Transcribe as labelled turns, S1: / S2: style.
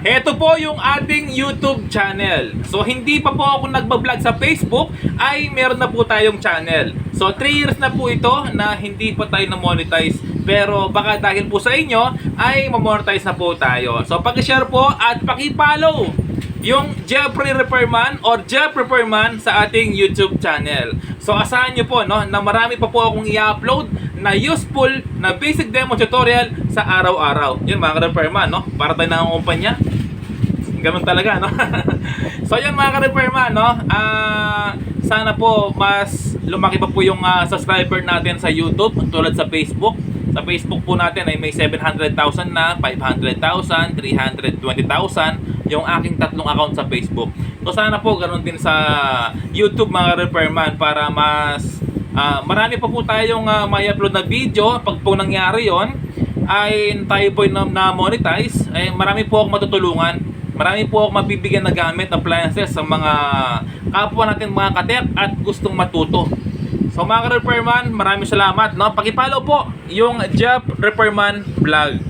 S1: Heto po yung ating YouTube channel. So hindi pa po ako nagbablog sa Facebook ay meron na po tayong channel. So 3 years na po ito na hindi pa tayo na-monetize. Pero baka dahil po sa inyo ay ma-monetize na po tayo. So paki-share po at paki-follow yung Jeffrey Repairman or Jeff Repairman sa ating YouTube channel. So asahan nyo po no, na marami pa po akong i-upload na useful na basic demo tutorial sa araw-araw. Yun mga ka-repairman, no? Para tayo nangungumpanya. Ganun talaga, no? so yan mga ka-repairman, no? Ah, sana po mas lumaki pa po yung ah, subscriber natin sa YouTube tulad sa Facebook. Sa Facebook po natin ay may 700,000 na, 500,000, 320,000 yung aking tatlong account sa Facebook. So sana po ganun din sa YouTube mga repairman para mas ah, marami pa po tayong uh, may upload na video. Pag po nangyari yon ay tayo po na, na monetize, ay marami po akong matutulungan. Marami po akong mabibigyan na gamit, appliances sa mga kapwa natin mga katek at gustong matuto. So mga ka-repairman, maraming salamat. No? Pakipollow po yung Jeff Repairman Vlog.